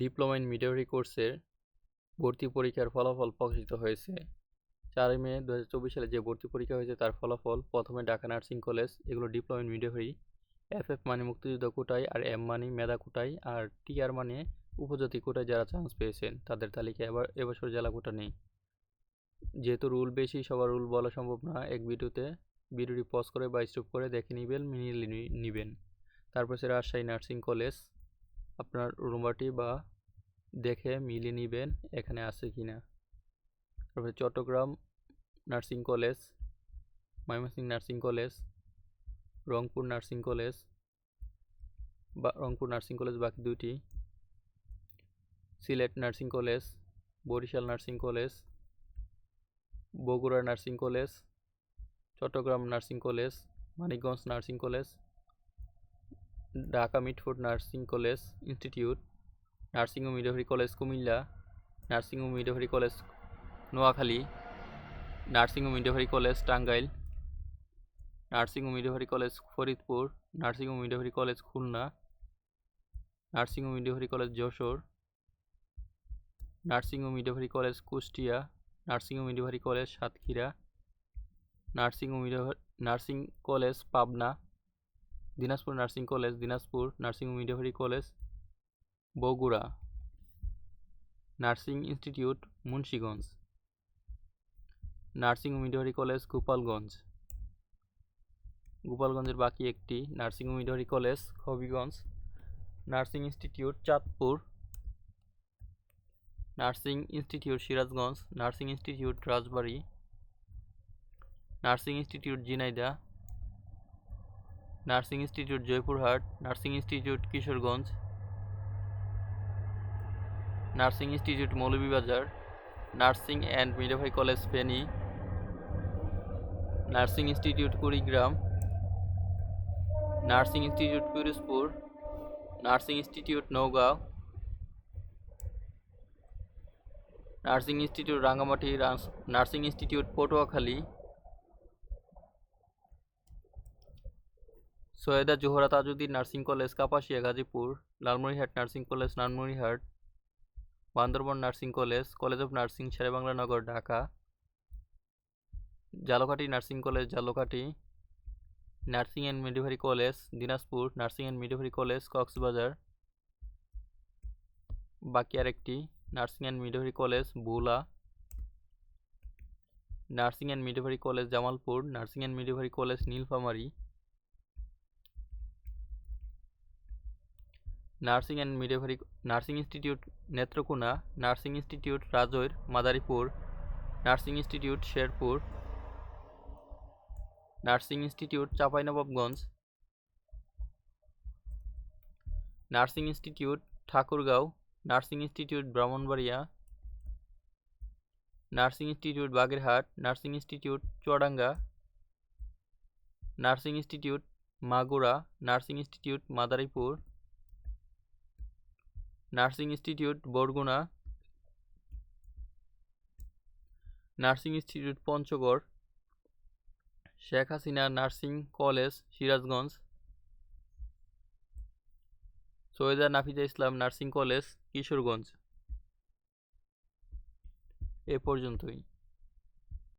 Diploma in midwifery কোর্সের ভর্তি পরীক্ষার ফলাফল প্রকাশিত হয়েছে। চারই মে দু হাজার চব্বিশ সালে যে ভর্তি পরীক্ষা হয়েছে তার ফলাফল প্রথমে ঢাকা নার্সিং কলেজ, এগুলো diploma in midwifery F F মানে মুক্তিযুদ্ধ কোটায় আর এম মানে মেধা কোটায়, আর টি আর মানে উপজাতি কোটায় যারা চান্স পেয়েছেন, তাদের তালিকায় এবার, এবছর জেলা কোটা নেই। যেহেতু রুল বেশি, সবার রুল বলা সম্ভব না, এক ভিডিওতে ভিডিওটি পজ করে বা স্টপ করে দেখে নিবেন, মিনিয়ে নেবেন। তারপর সে রাজশাহী নার্সিং কলেজ আপনার রুমবাটি বা দেখে মিলিয়ে নেবেন এখানে আছে কি না। তারপরে Chattogram nursing college, Mymensingh nursing college, Rangpur nursing college বা রংপুর নার্সিং কলেজ বাকি দুটি Sylhet nursing college, Barishal nursing college, Bogura nursing college, Chattogram nursing college, Manikganj nursing college Dhaka Mitford nursing college institute, nursing ও midwifery college Comilla, nursing ও midwifery college Noakhali, nursing ও midwifery college Tangail, nursing ও midwifery college Faridpur, nursing ও midwifery college Khulna, nursing ও midwifery college Jessore, nursing ও midwifery college Kushtia, nursing ও midwifery college Satkhira, nursing ও midwifery nursing college Pabna Dinajpur nursing college, Dinajpur nursing ও midwifery college, Bogura, nursing institute, Munshiganj. Nursing ও midwifery college, Gopalganj. গোপালগঞ্জের বাকি একটি nursing O midwifery college, Habiganj. Nursing institute, Chandpur. Nursing institute, Sirajganj. Nursing institute, Rajbari. Nursing institute, Jhenaidah. Nursing institute Joypurhat, nursing institute Kishoreganj, nursing institute Moulvibazar, nursing and midwifery college Feni, nursing institute Kurigram, nursing institute Pirojpur, nursing institute Naogaon, nursing institute Rangamati nursing institute Patuakhali Syeda Zohra Tajuddin nursing college, Kapasia, Gazipur, Lalmonirhat nursing college, Lalmonirhat, Bandarban nursing college college of nursing, Sher-e-Bangla Nagar, Dhaka, Jhalokathi nursing college, Jhalokathi, nursing and midwifery college, Dinajpur nursing and midwifery college, Cox's Bazar, বাকি আরেকটি nursing and midwifery college Bhola nursing and midwifery college, Jamalpur, nursing and midwifery college, Nilphamari nursing and midwifery nursing institute Netrokona nursing institute Rajoir Madaripur nursing institute Sherpur nursing institute Chapainawabganj nursing institute Thakurgaon nursing institute Brahmanbaria nursing institute Bagerhat nursing institute Chuadanga nursing institute Magura nursing institute Madaripur nursing institute Barguna, nursing institute Panchagarh, Sheikh Hasina nursing college, Sirajganj, Syeda Nafiza Islam nursing college, Kishoreganj. এ পর্যন্তই।